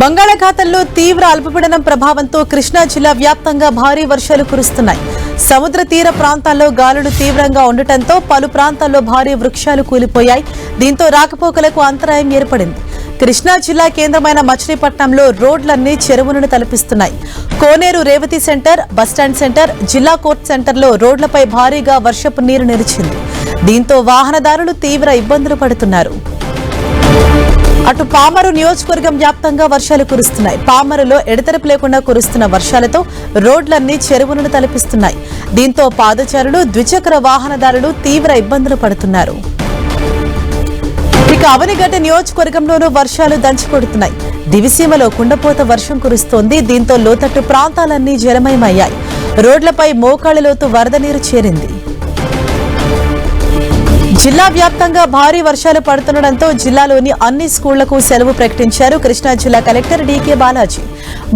బంగాళాఖాతంలో తీవ్ర అల్పపీడనం ప్రభావంతో కృష్ణా జిల్లా వ్యాప్తంగా భారీ వర్షాలు కురుస్తున్నాయి. సముద్ర తీర ప్రాంతాల్లో గాలులు తీవ్రంగా ఉండటంతో పలు ప్రాంతాల్లో భారీ వృక్షాలు కూలిపోయాయి. దీంతో రాకపోకలకు అంతరాయం ఏర్పడింది. కృష్ణా జిల్లా కేంద్రమైన మచిలీపట్నంలో రోడ్లన్నీ చెరువులను తలపిస్తున్నాయి. Koneru Revathi centre bus stand centre జిల్లా కోర్టు సెంటర్లో రోడ్లపై భారీగా వర్షపు నీరు నిలిచింది. దీంతో వాహనదారులు తీవ్ర ఇబ్బందులు పడుతున్నారు. అటు పామరు నియోజకవర్గం వ్యాప్తంగా వర్షాలు కురుస్తున్నాయి. పామరులో ఎడతెరపు లేకుండా కురుస్తున్న వర్షాలతో రోడ్లన్నీ చెరువులను తలపిస్తున్నాయి. దీంతో పాదచారులు ద్విచక్ర వాహనదారులు తీవ్ర ఇబ్బందులు పడుతున్నారు. ఇక అవనిగడ్డ నియోజకవర్గంలోనూ వర్షాలు దంచికొడుతున్నాయి. దివిసీమలో కుండపోత వర్షం కురుస్తోంది. దీంతో లోతట్టు ప్రాంతాలన్నీ జలమయమయ్యాయి. రోడ్లపై మోకాళ్ళ లోతు వరద నీరు చేరింది. జిల్లా వ్యాప్తంగా భారీ వర్షాలు పడుతుండటంతో జిల్లాలోని అన్ని స్కూళ్ళకు సెలవు ప్రకటించారు కృష్ణా జిల్లా కలెక్టర్ డీకే బాలాజీ.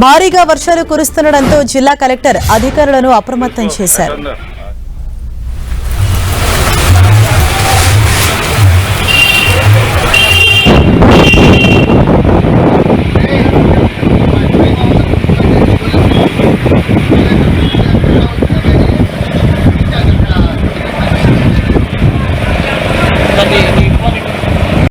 భారీగా వర్షాలు కురుస్తుండటంతో జిల్లా కలెక్టర్ అధికారులను అప్రమత్తం చేశారు.